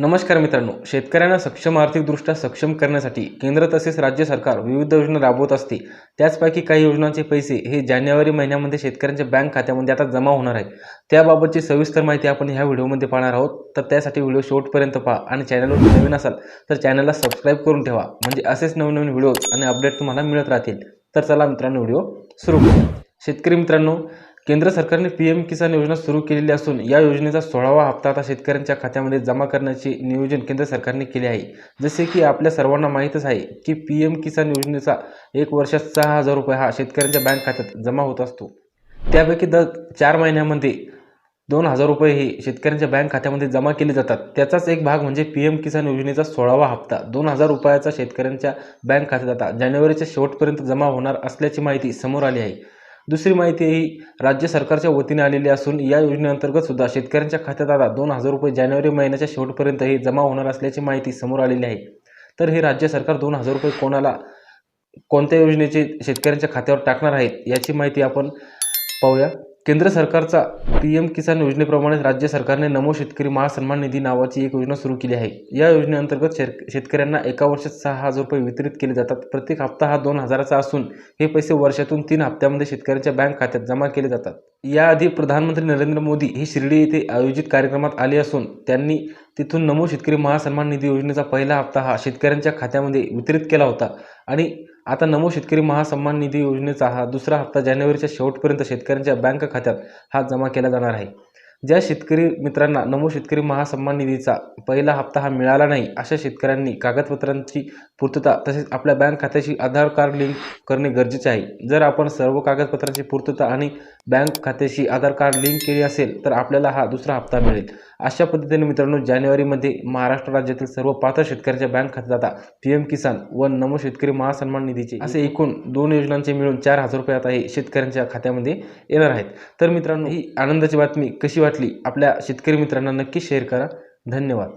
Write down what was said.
नमस्कार मित्रांनो शेतकऱ्यांना सक्षम आर्थिकदृष्ट्या सक्षम करण्यासाठी केंद्र तसेच राज्य सरकार विविध योजना राबवत असते. त्याचपैकी काही योजनांचे पैसे हे जानेवारी महिन्यामध्ये शेतकऱ्यांच्या बँक खात्यामध्ये आता जमा होणार आहे त्याबाबतची सविस्तर माहिती आपण ह्या व्हिडिओमध्ये पाहणार आहोत. तर त्यासाठी व्हिडिओ शेवटपर्यंत पहा आणि चॅनलवर नवीन असाल तर चॅनलला सबस्क्राईब करून ठेवा. म्हणजे असेच नवीन नवीन व्हिडिओज आणि अपडेट तुम्हाला मिळत राहतील. तर चला मित्रांनो व्हिडिओ सुरू करू शेतकरी मित्रांनो केंद्र सरकारने पी एम किसान योजना सुरू केलेली असून या योजनेचा सोळावा हप्ता आता शेतकऱ्यांच्या खात्यामध्ये जमा करण्याचे नियोजन केंद्र सरकारने केले आहे. जसे की आपल्या सर्वांना माहीतच आहे की पी एम किसान योजनेचा एक वर्षात सहा हजार रुपये हा शेतकऱ्यांच्या बँक खात्यात जमा होत असतो. त्यापैकी दर चार महिन्यामध्ये दोन हजार रुपये हे शेतकऱ्यांच्या बँक खात्यामध्ये जमा केले जातात. त्याचाच एक भाग म्हणजे पी एम किसान योजनेचा सोळावा हप्ता. दोन हजार रुपयाचा शेतकऱ्यांच्या बँक खात्यात आता जानेवारीच्या शेवटपर्यंत जमा होणार असल्याची माहिती समोर आली आहे. दुसरी माहिती ही राज्य सरकारच्या वतीने आलेली असून या योजनेअंतर्गत सुद्धा शेतकऱ्यांच्या खात्यात आता दोन हजार रुपये जानेवारी महिन्याच्या शेवटपर्यंत हे जमा होणार असल्याची माहिती समोर आलेली आहे. तर हे राज्य सरकार दोन हजार रुपये कोणाला कोणत्या योजनेचे शेतकऱ्यांच्या खात्यावर टाकणार आहेत याची माहिती आपण पाहूया. केंद्र सरकारचा पी एम किसान योजनेप्रमाणेच राज्य सरकारने नमो शेतकरी महासन्मान निधी नावाची एक योजना सुरू केली आहे. या योजनेअंतर्गत शेत शेतकऱ्यांना एका वर्षात सहा हजार रुपये वितरित केले जातात. प्रत्येक हप्ता हा दोन हजाराचा असून हे पैसे वर्षातून तीन हप्त्यामध्ये शेतकऱ्यांच्या बँक खात्यात जमा केले जातात. याआधी प्रधानमंत्री नरेंद्र मोदी हे शिर्डी येथे आयोजित कार्यक्रमात आले असून त्यांनी तिथून नमो शेतकरी महासन्मान निधी योजनेचा पहिला हप्ता हा शेतकऱ्यांच्या खात्यामध्ये वितरित केला होता. आणि आता नमो शेतकरी महासन्मान निधी योजनेचा हा दुसरा हप्ता जानेवारीच्या शेवटपर्यंत शेतकऱ्यांच्या बँक खात्यात हा जमा केला जाणार आहे. ज्या शेतकरी मित्रांना नमो शेतकरी महासन्मान निधीचा पहिला हप्ता हा मिळाला नाही अशा शेतकऱ्यांनी कागदपत्रांची पूर्तता तसेच आपल्या बँक खात्याशी आधार कार्ड लिंक करणे गरजेचे आहे. जर आपण सर्व कागदपत्रांची पूर्तता आणि बँक खात्याशी आधार कार्ड लिंक केली असेल तर आपल्याला हा दुसरा हप्ता मिळेल. अशा पद्धतीने मित्रांनो जानेवारीमध्ये महाराष्ट्र राज्यातील सर्व पात्र शेतकऱ्यांच्या बँक खात्यात आता पी एम किसान व नमो शेतकरी महासन्मान निधीचे असे एकूण दोन योजनांचे मिळून चार हजार रुपये आता हे शेतकऱ्यांच्या खात्यामध्ये येणार आहेत. तर मित्रांनो ही आनंदाची बातमी कशी वाटली आपल्या शेतकरी मित्रांना नक्की शेअर करा. धन्यवाद.